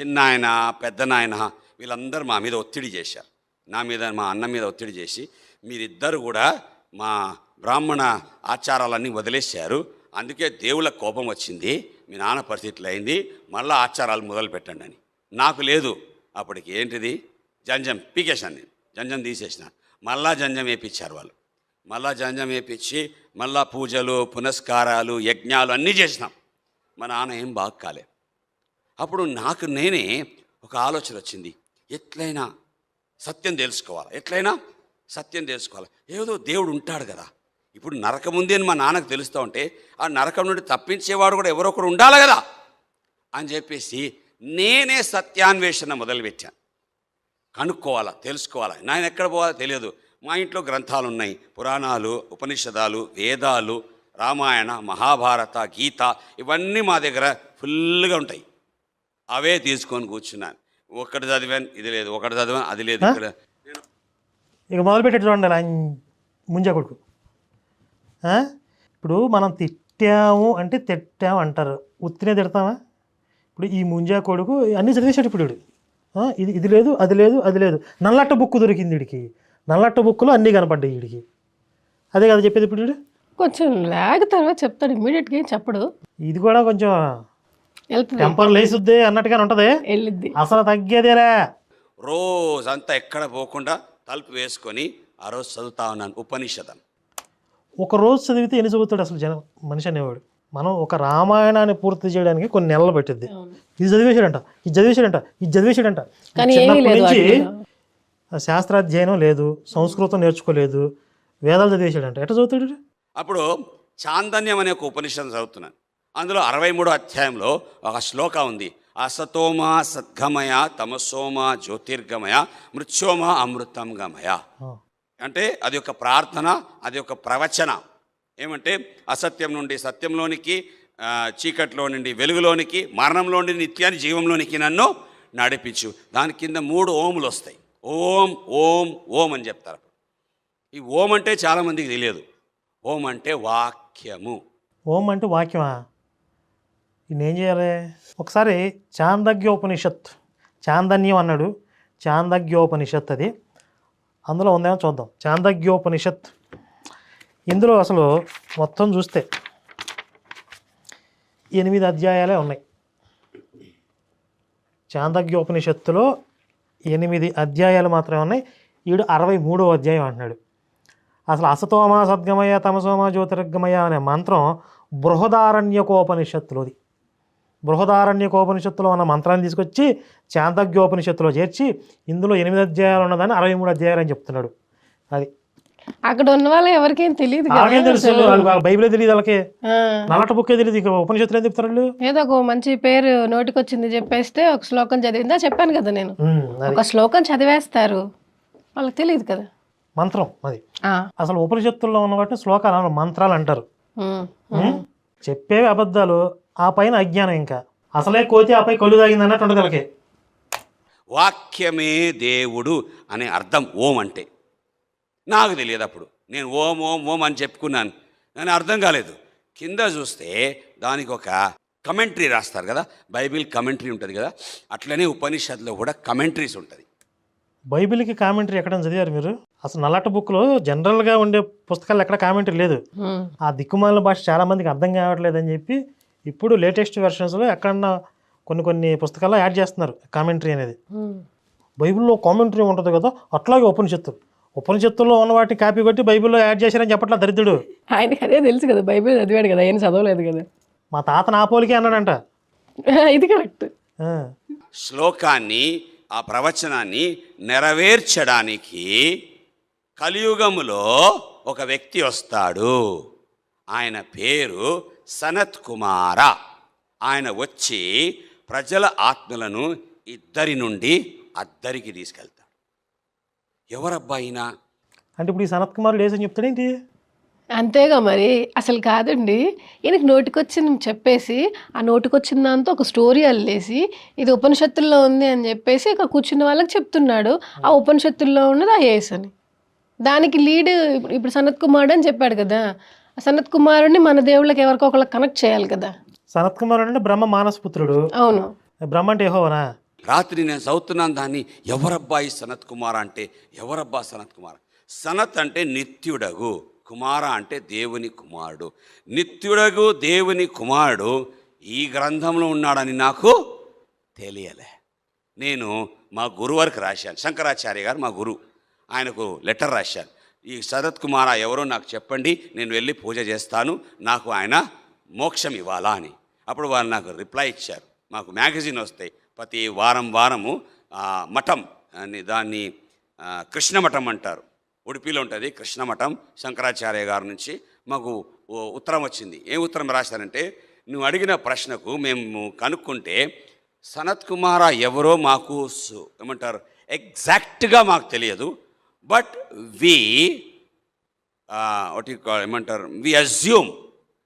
చిన్నాయన పెద్ద నాయన వీళ్ళందరూ మా మీద ఒత్తిడి చేశారు. నా మీద మా అన్న మీద ఒత్తిడి చేసి మీరిద్దరు కూడా మా బ్రాహ్మణ ఆచారాలన్నీ వదిలేశారు. అందుకే దేవుళ్ళ కోపం వచ్చింది. మీ నాన్న పరిస్థితులు అయింది. మళ్ళీ ఆచారాలు మొదలు పెట్టండి అని. నాకు లేదు. అప్పటికి ఏంటిది? జంజం పీకేశాను నేను. జంజం తీసేసిన. మళ్ళా జంజం వేయించారు వాళ్ళు. మళ్ళా జంజం వేయించి మళ్ళా పూజలు పునస్కారాలు యజ్ఞాలు అన్నీ చేసినాం. మా నాన్న ఏం బాగా కాలేదు అప్పుడు నాకు నేనే ఒక ఆలోచన వచ్చింది. ఎట్లయినా సత్యం తెలుసుకోవాలి? ఎట్లయినా సత్యం తెలుసుకోవాలి? ఏదో దేవుడు ఉంటాడు కదా. ఇప్పుడు నరకం ఉంది అని మా నాన్నకు తెలుస్తూ ఉంటే ఆ నరకం నుండి తప్పించేవాడు కూడా ఎవరో ఒకరు ఉండాలి కదా అని చెప్పేసి నేనే సత్యాన్వేషణ మొదలుపెట్టాను కనుక్కోవాలా? తెలుసుకోవాలా? నేను ఎక్కడ పోవాలో తెలియదు. మా ఇంట్లో గ్రంథాలు ఉన్నాయి. పురాణాలు ఉపనిషదాలు వేదాలు రామాయణ మహాభారత గీత ఇవన్నీ మా దగ్గర ఫుల్గా ఉంటాయి. అవే తీసుకొని కూర్చున్నాను. ఒకటి చదివాను ఇది లేదు ఒకటి చదివాను అది లేదు ఇక్కడ. నేను ఇక మొదలుపెట్టి చూడండి ఆయన ముంజా కొడుకు? ఇప్పుడు మనం తిట్టాము అంటే తిట్టాము అంటారు. ఉత్తినే తిడతామా? ఇప్పుడు ఈ ముంజా కొడుకు అన్నీ చదివేశాడు ఇప్పుడు? ఇది ఇది లేదు అది లేదు అది లేదు. నల్లట్ట బుక్ దొరికింది వీడికి. నల్లట్ట బుక్కులో అన్నీ కనపడ్డాయి వీడికి. అదే కదా చెప్పేది ఇప్పుడు కొంచెం లాగ్ తర్వాత చెప్తాడు ఇమీడియట్గా ఏం చెప్పడు. ఇది కూడా కొంచెం టెంపర్ లేసుద్ది అన్నట్టుగానే ఉంటుంది. వెళ్ళిద్ది. అసలు తగ్గేదేరా రోజంతా ఎక్కడ పోకుండా తలుపు వేసుకొని ఆ రోజు చదువుతా ఉన్నాను ఉపనిషదం. ఒక రోజు చదివితే ఎన్ని చదువుతాడు అసలు జనం? మనిషి అనేవాడు. మనం ఒక రామాయణాన్ని పూర్తి చేయడానికి కొన్ని నెలలు పట్టింది ఇది చదివేశాడంట ఇది చదివేశాడంట ఇది చదివేశాడంట. చిన్నప్పటి నుంచి శాస్త్రాధ్యయనం లేదు సంస్కృతం నేర్చుకోలేదు వేదాలు చదివేశాడంట. ఎట్లా చదువుతాడు? అప్పుడు చాందన్యం అనే ఒక ఉపనిషదం చదువుతున్నాను. అందులో అరవై మూడో అధ్యాయంలో ఒక శ్లోక ఉంది. అసతోమ సద్గమయ తమసోమ జ్యోతిర్గమయ మృత్యోమ అమృతం గమయ ఆ. అంటే అది ఒక ప్రార్థన అది ఒక ప్రవచన. ఏమంటే అసత్యం నుండి సత్యంలోనికి చీకట్లో నుండి వెలుగులోనికి మరణంలో నుండి నిత్యాన్ని జీవంలోనికి నన్ను నడిపించు. దాని కింద మూడు ఓములు వస్తాయి. ఓం ఓం ఓం అని చెప్తారు. ఈ ఓం అంటే చాలామందికి తెలియదు. ఓం అంటే వాక్యము. ఓం అంటే వాక్యమా? ఏం చేయాలి? ఒకసారి చాందగ్యోపనిషత్ చాందన్యం అన్నాడు. చాందగ్యోపనిషత్ అది. అందులో ఉందేమో చూద్దాం. చాందగ్యోపనిషత్ ఇందులో అసలు మొత్తం చూస్తే ఎనిమిది అధ్యాయాలే ఉన్నాయి. చాందగ్యోపనిషత్తులో ఎనిమిది అధ్యాయాలు మాత్రమే ఉన్నాయి. ఈడు అరవై మూడో అధ్యాయం అంటున్నాడు. అసలు అసతోమ సద్గమయ తమసోమ జ్యోతిర్గమయ అనే మంత్రం బృహదారణ్యకోపనిషత్తులోది. బృహదారణ్యకోపనిషత్తులో ఉన్న మంత్రాన్ని తీసుకొచ్చి చాందగ్యోపనిషత్తులో చేర్చి ఇందులో ఎనిమిది అధ్యాయాలు ఉన్నదాన్ని అరవై మూడు అధ్యాయాలు అని చెప్తున్నాడు. అది. అక్కడ ఉన్న వాళ్ళు ఎవరికేం తెలియదు తెలుసు? వాళ్ళకి వాళ్ళ బైబిలే తెలియదు వాళ్ళకి. నల్లట బుక్కే తెలియదు ఇక. ఉపనిషత్తులు ఏం చెప్తారు ఏదో ఒక మంచి పేరు నోటికొచ్చింది చెప్పేస్తే ఒక శ్లోకం చదివిందా? చెప్పాను కదా నేను. ఒక శ్లోకం చదివేస్తారు. వాళ్ళకి తెలియదు కదా. మంత్రం అది. అసలు ఉపనిషత్తుల్లో ఉన్న వాటిని శ్లోకాలు మంత్రాలు అంటారు? చెప్పేవి అబద్ధాలు. ఆ పైన అజ్ఞానం ఇంకా. అసలే కోతి ఆపై కళ్ళు తాగింది అన్నట్టు ఉంటుంది వాళ్ళకి. వాక్యమే దేవుడు అనే అర్థం ఓం అంటే. నాకు తెలియదు అప్పుడు. నేను ఓం ఓం ఓం అని చెప్పుకున్నాను. కానీ అర్థం కాలేదు. కింద చూస్తే దానికి ఒక కమెంటరీ రాస్తారు కదా? బైబిల్ కమెంటరీ ఉంటుంది కదా? అట్లనే ఉపనిషత్తులో కూడా కమెంటరీస్ ఉంటుంది. బైబిల్కి కామెంటరీ ఎక్కడ చదివారు మీరు? అసలు నల్లట బుక్లో జనరల్గా ఉండే పుస్తకాలు ఎక్కడ కామెంటరీ లేదు. ఆ దిక్కుమాలిన భాష చాలా మందికి అర్థం కావట్లేదు అని చెప్పి ఇప్పుడు లేటెస్ట్ వెర్షన్స్లో ఎక్కడన్నా కొన్ని కొన్ని పుస్తకాల్లో యాడ్ చేస్తున్నారు కామెంటరీ అనేది. బైబిల్లో కామెంటరీ ఉంటుంది కదా అట్లాగే ఉపనిషత్తులు ఉపనిషత్తుల్లో ఉన్న వాటిని కాపీ కొట్టి బైబిల్లో యాడ్ చేశారని చెప్పట్లా దరిద్రుడు. ఆయనకి అదే తెలుసు కదా బైబిల్ చదివాడు కదా ఏం చదవలేదు కదా. మా తాత నా పోలికే అన్నాడంట. ఇది కరెక్ట్. ఆ. శ్లోకాన్ని ఆ ప్రవచనాన్ని నెరవేర్చడానికి కలియుగములో ఒక వ్యక్తి వస్తాడు. ఆయన పేరు సనత్ కుమార. ఆయన వచ్చి ప్రజల ఆత్మలను ఇద్దరి నుండి అద్దరికి తీసుకెళ్తాడు. ఎవరబ్బాయినా అంటే ఇప్పుడు ఈ సనత్ కుమారుడు వేసని చెప్తాడేంటి అంతేగా మరి అసలు కాదండి. ఈయనకి నోటికొచ్చింది చెప్పేసి ఆ నోటికొచ్చిన దాంతో ఒక స్టోరీ అల్లేసి ఇది ఉపనిషత్తుల్లో ఉంది అని చెప్పేసి ఇక్కడ కూర్చున్న వాళ్ళకి చెప్తున్నాడు. ఆ ఉపనిషత్తుల్లో ఉన్నది ఐఏఎస్ అని దానికి లీడ్ ఇప్పుడు సనత్ కుమారుడు అని చెప్పాడు కదా. ఆ సనత్ కుమారుడిని మన దేవుళ్ళకి ఎవరికో ఒకళ్ళకి కనెక్ట్ చేయాలి కదా. సనత్ కుమారుడు అంటే బ్రహ్మ మానసపుత్రుడు. అవును. బ్రహ్మ అంటే యెహోవానా? రాత్రి నేను చదువుతున్నాను దాన్ని ఎవరబ్బా ఈ సనత్ కుమార్ అంటే? ఎవరబ్బా సనత్ కుమార్? సనత్ అంటే నిత్యుడగు కుమార అంటే దేవుని కుమారుడు. నిత్యుడగు దేవుని కుమారుడు ఈ గ్రంథంలో ఉన్నాడని నాకు తెలియలే. నేను మా గురువారికి రాశాను శంకరాచార్య గారు మా గురువు ఆయనకు లెటర్ రాశాను. ఈ శరత్ కుమార ఎవరో నాకు చెప్పండి నేను వెళ్ళి పూజ చేస్తాను నాకు ఆయన మోక్షం ఇవ్వాలా అని. అప్పుడు వారు నాకు రిప్లై ఇచ్చారు. మాకు మ్యాగజైన్ వస్తాయి. ప్రతి వారం వారము మఠం అని దాన్ని కృష్ణమఠం కృష్ణ మఠం అంటారు. ఉడిపిలో ఉంటుంది కృష్ణమఠం శంకరాచార్య గారి నుంచి మాకు ఉత్తరం వచ్చింది. ఏం ఉత్తరం రాశారంటే నువ్వు అడిగిన ప్రశ్నకు మేము కనుక్కుంటే సనత్ కుమార ఎవరో మాకు ఏమంటారు? ఎగ్జాక్ట్గా మాకు తెలియదు. బట్ వి ఒకటి ఏమంటారు? We assume.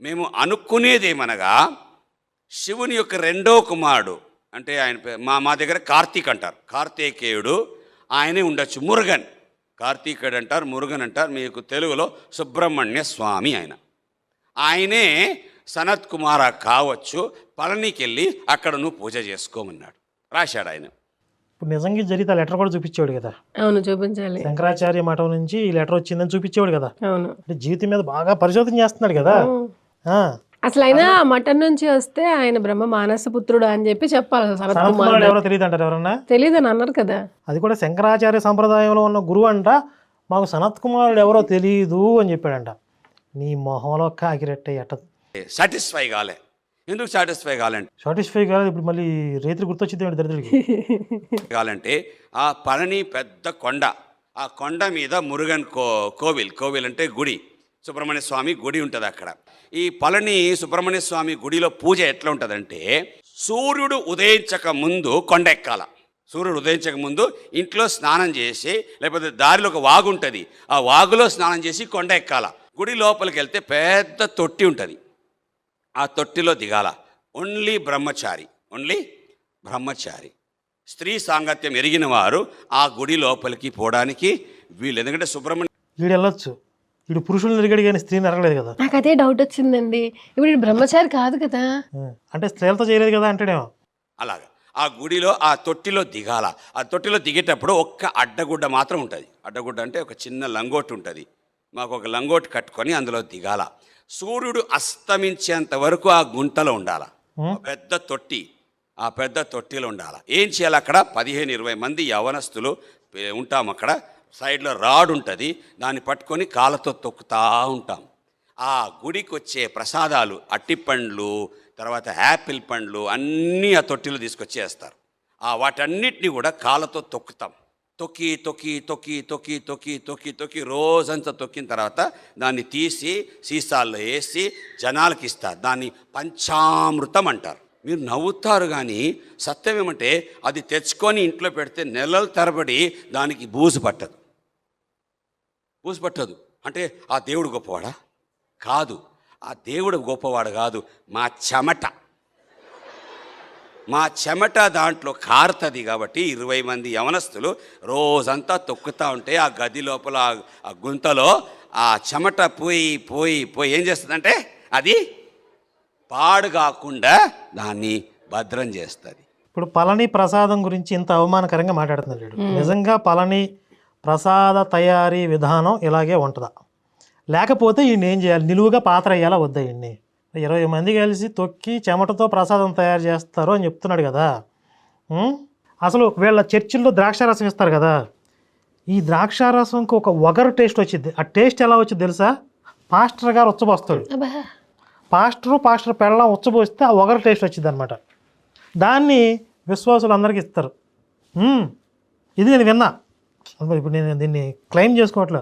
మేము అనుకునేదేమనగా శివుని యొక్క రెండో కుమారుడు అంటే ఆయన మా మా దగ్గర కార్తీక్ అంటారు. కార్తీకేయుడు ఆయనే ఉండొచ్చు. మురుగన్. కార్తీకేయుడు అంటారు మురుగన్ అంటారు మీకు తెలుగులో సుబ్రహ్మణ్య స్వామి ఆయన. ఆయనే సనత్ కుమార కావచ్చు పళనికి వెళ్ళి అక్కడ నువ్వు పూజ చేసుకోమన్నాడు. రాశాడు ఆయన. ఇప్పుడు నిజంగా జరిగితే ఆ లెటర్ కూడా చూపించేవాడు కదా. అవును చూపించాలి. శంకరాచార్య మఠం నుంచి ఈ లెటర్ వచ్చిందని చూపించేవాడు కదా. అవును. అంటే జీవితం మీద బాగా పరిశోధన చేస్తున్నాడు కదా. ఆ. అసలు అయినా ఆ మఠం నుంచి వస్తే ఆయన బ్రహ్మ మానస పుత్రుడు అని చెప్పి చెప్పాలి ఎవరో తెలియదు అంటారు ఎవరన్నా తెలియదని అన్నారు కదా. అది కూడా శంకరాచార్య సంప్రదాయంలో ఉన్న గురువు అంట. మాకు సనత్ కుమారుడు ఎవరో తెలియదు అని చెప్పాడంట. నీ మొహంలో కాకిరెట్టే ఎట్ట సాటిస్ఫై కాలే. ఎందుకు సాటిస్ఫై కాలంటే? సాటిస్ఫై కాదు ఇప్పుడు మళ్ళీ రైతులు గుర్తొచ్చింది దరిద్రుడికి కావాలంటే ఆ పళని పెద్ద కొండ ఆ కొండ మీద మురుగన్ కో కోవిల్ కోవిల్ అంటే గుడి సుబ్రహ్మణ్య స్వామి గుడి ఉంటుంది అక్కడ. ఈ పళని సుబ్రహ్మణ్య స్వామి గుడిలో పూజ ఎట్లా ఉంటుందంటే సూర్యుడు ఉదయించక ముందు కొండ ఎక్కాల. సూర్యుడు ఉదయించక ముందు ఇంట్లో స్నానం చేసి లేకపోతే దారిలో ఒక వాగు ఉంటుంది ఆ వాగులో స్నానం చేసి కొండ ఎక్కాల. గుడి లోపలికి వెళ్తే పెద్ద తొట్టి ఉంటుంది. ఆ తొట్టిలో దిగాల. ఓన్లీ బ్రహ్మచారి ఓన్లీ బ్రహ్మచారి. స్త్రీ సాంగత్యం ఎరిగిన వారు ఆ గుడి లోపలికి పోవడానికి వీళ్ళు ఎందుకంటే సుబ్రహ్మణ్య వీడు వెళ్ళొచ్చు. వీడు పురుషులను ఎరిగాడు కానీ స్త్రీని ఎరగలేదు కదా. నాకు అదే డౌట్ వచ్చిందండి. ఇప్పుడు బ్రహ్మచారి కాదు కదా. అంటే స్త్రీలతో చేయలేదు కదా అంటాడేమో. అలాగా. ఆ గుడిలో ఆ తొట్టిలో దిగాల. ఆ తొట్టిలో దిగేటప్పుడు ఒక్క అడ్డగుడ్డ మాత్రం ఉంటుంది. అడ్డగుడ్డ అంటే ఒక చిన్న లంగోటు ఉంటుంది. మాకు ఒక లంగోటు కట్టుకొని అందులో దిగాల. సూర్యుడు అస్తమించేంత వరకు ఆ గుంటలో ఉండాల? పెద్ద తొట్టి ఆ పెద్ద తొట్టిలో ఉండాల? ఏం చేయాలి అక్కడ? పదిహేను ఇరవై మంది యవనస్తులు ఉంటాం అక్కడ. సైడ్లో రాడ్ ఉంటుంది. దాన్ని పట్టుకొని కాళ్ళతో తొక్కుతా ఉంటాం. ఆ గుడికి వచ్చే ప్రసాదాలు అట్టిపండ్లు తర్వాత యాపిల్ పండ్లు అన్నీ ఆ తొట్టిలో తీసుకొచ్చి వేస్తారు ఆ వాటన్నిటిని కూడా కాళ్ళతో తొక్కుతాం. తొక్కి తొక్కి తొక్కి తొక్కి తొక్కి తొక్కి తొక్కి రోజంతా తొక్కిన తర్వాత దాన్ని తీసి సీసాల్లో వేసి జనాలకి ఇస్తారు దాన్ని పంచామృతం అంటారు. మీరు నవ్వుతారు కానీ సత్యం ఏమంటే అది తెచ్చుకొని ఇంట్లో పెడితే నెలల తరబడి దానికి బూజు పట్టదు. బూజు పట్టదు. అంటే ఆ దేవుడు గొప్పవాడా? కాదు. ఆ దేవుడు గొప్పవాడు కాదు. మా చెమట. మా చెమట దాంట్లో కారుతుంది కాబట్టి ఇరవై మంది యవనస్తులు రోజంతా తొక్కుతూ ఉంటే ఆ గది లోపల ఆ- గుంతలో ఆ చెమట పోయి పోయి పోయి ఏం చేస్తుందంటే అది పాడు కాకుండా దాన్ని భద్రం చేస్తుంది. ఇప్పుడు పళని ప్రసాదం గురించి ఇంత అవమానకరంగా మాట్లాడుతున్నాడు. నిజంగా పళని ప్రసాద తయారీ విధానం ఇలాగే ఉంటుందా? లేకపోతే ఈయన ఏం చేయాలి? నిలువుగా పాత్ర అయ్యేలా వద్దా ఈయన్ని? ఇరవై మంది కలిసి తొక్కి చెమటతో ప్రసాదం తయారు చేస్తారు అని చెప్తున్నాడు కదా? అసలు వీళ్ళ చర్చిల్లో ద్రాక్షారసం ఇస్తారు కదా. ఈ ద్రాక్షారసంకి ఒక వగరు టేస్ట్ వచ్చింది. ఆ టేస్ట్ ఎలా వచ్చింది తెలుసా? పాస్టర్ గారు ఉచ్చబోస్తాడు. పాస్టరు పాస్టర్ పెళ్ళం ఉచ్చబోస్తే ఆ ఒగరు టేస్ట్ వచ్చింది అనమాట దాన్ని విశ్వాసులు అందరికీ ఇస్తారు. ఇది నేను విన్నా. ఇప్పుడు నేను దీన్ని క్లెయిమ్ చేసుకోవట్లే.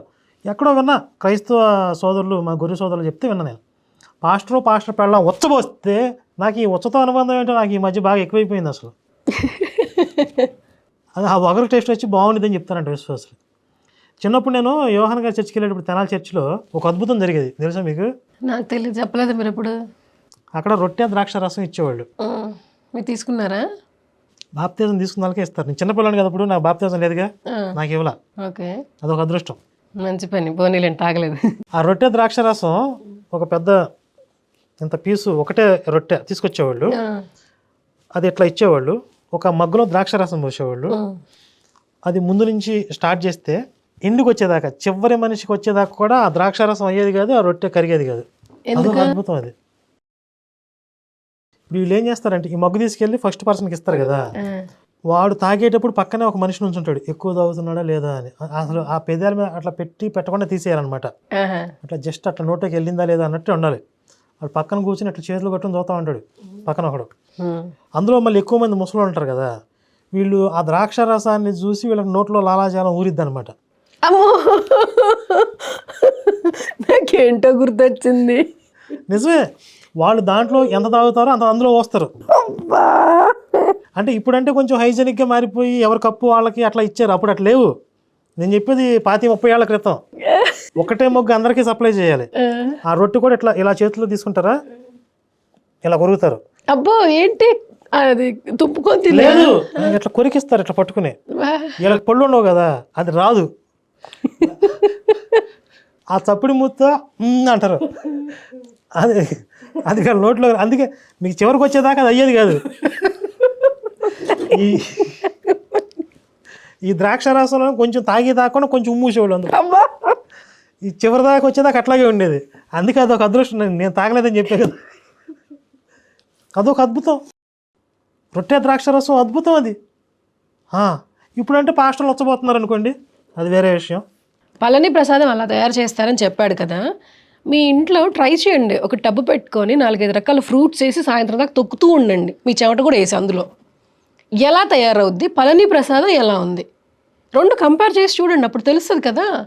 ఎక్కడో విన్నా. క్రైస్తవ సోదరులు మా గురి సోదరులు చెప్తే విన్నా నేను. పాస్టరు పాస్టర్ పెళ్ళం ఉచ్చబోస్తే నాకు ఈ ఉచ్చతో అనుబంధం ఏంటో నాకు ఈ మధ్య బాగా ఎక్కువైపోయింది అసలు. అది ఆ ఒగరు టేస్ట్ వచ్చి బాగుండేదని చెప్తారంట విశ్వాసులు చిన్నప్పుడు నేను యోహాన్ గారి చర్చికి వెళ్ళేటప్పుడు తెనాలి చర్చిలో ఒక అద్భుతం జరిగేది. తెలుసా మీకు? నాకు తెలియదు చెప్పలేదు మీరు ఎప్పుడు అక్కడ రొట్టె ద్రాక్ష రసం ఇచ్చేవాళ్ళు. మీరు తీసుకున్నారా? బాప్తీజం తీసుకున్న వాళ్ళకే ఇస్తారు. నేను చిన్నపిల్లని కదా ఇప్పుడు నాకు బాప్తీజం లేదుగా. నాకు ఇవ్వలా. ఓకే. అదొక అదృష్టం. మంచి పని పోనీలేండి తాగలేదు. ఆ రొట్టె ద్రాక్ష రసం ఒక పెద్ద ఇంత పీసు ఒకటే రొట్టె తీసుకొచ్చేవాళ్ళు. అది ఇట్లా ఇచ్చేవాళ్ళు. ఒక మగ్గులో ద్రాక్ష రసం పోసేవాళ్ళు. అది ముందు నుంచి స్టార్ట్ చేస్తే ఎండుకు వచ్చేదాకా చివరి మనిషికి వచ్చేదాకా కూడా ఆ ద్రాక్ష రసం అయ్యేది కాదు ఆ రొట్టె కరిగేది కాదు. అదొక అద్భుతం అది. వీళ్ళు ఏం చేస్తారంటే ఈ మగ్గు తీసుకెళ్ళి ఫస్ట్ పర్సన్కి ఇస్తారు కదా. వాడు తాగేటప్పుడు పక్కనే ఒక మనిషి నుంచి ఉంటాడు ఎక్కువ తాగుతున్నాడా లేదా అని. అసలు ఆ పెదాల మీద అట్లా పెట్టి పెట్టకుండా తీసేయాలన్నమాట. అట్లా జస్ట్ అట్లా నోట్లోకి వెళ్ళిందా లేదా అన్నట్టు ఉండాలి. వాడు పక్కన కూర్చొని అట్లా చేతులు కట్టుకుని చదువుతూ ఉంటాడు పక్కన ఒకడు. అందులో మళ్ళీ ఎక్కువ మంది ముసలు ఉంటారు కదా వీళ్ళు ఆ ద్రాక్ష రసాన్ని చూసి వీళ్ళకి నోట్లో లాలాజాలం ఊరిద్ది అనమాట అమ్మో! నాకేంటో గుర్తొచ్చింది. నిజమే వాళ్ళు దాంట్లో ఎంత తాగుతారో అంత అందులో అబ్బా! అంటే ఇప్పుడంటే కొంచెం హైజెనిక్గా మారిపోయి ఎవరి కప్పు వాళ్ళకి అట్లా ఇచ్చారు అప్పుడు అట్లా లేవు. నేను చెప్పేది పాతి ముప్పై ఏళ్ళ క్రితం. ఒకటే మొగ్గు అందరికీ సప్లై చేయాలి. ఆ. రొట్టె కూడా ఇట్లా ఇలా చేతిలో తీసుకుంటారా? ఇలా కొరుకుతారు. అబ్బో ఏంటి? అది తుప్పుకొని లేదు. ఇట్లా కొరికిస్తారు ఇట్లా పట్టుకుని. వీళ్ళకి పళ్ళు ఉండవు కదా అది రాదు. ఆ చప్పుడు మూత అంటారు. అది అది కాదు నోట్లో అందుకే మీకు చివరికి వచ్చేదాకా అది అయ్యేది కాదు. ఈ ఈ ద్రాక్ష రసంలో కొంచెం తాగి తాకుండా కొంచెం ఉమ్మూసేవాళ్ళు అందరూ ఈ చివరి దాకా వచ్చేదాకా అట్లాగే ఉండేది. అందుకే అదొక అదృష్టం. నేను- తాగలేదని చెప్పే కదా. అదొక అద్భుతం. రొట్టె ద్రాక్ష రసం అద్భుతం అది. ఇప్పుడంటే పాస్టర్లు వచ్చబోతున్నారు అనుకోండి. అది వేరే విషయం. పళని ప్రసాదం అలా తయారు చేస్తారని చెప్పాడు కదా. మీ ఇంట్లో ట్రై చేయండి. ఒక టబ్బు పెట్టుకొని నాలుగైదు రకాల ఫ్రూట్స్ వేసి సాయంత్రం దాకా తొక్కుతూ ఉండండి. మీ చెమట కూడా వేసి అందులో. ఎలా తయారవుద్ది? పళని ప్రసాదం ఎలా ఉంది? రెండు కంపేర్ చేసి చూడండి. అప్పుడు తెలుస్తుంది కదా.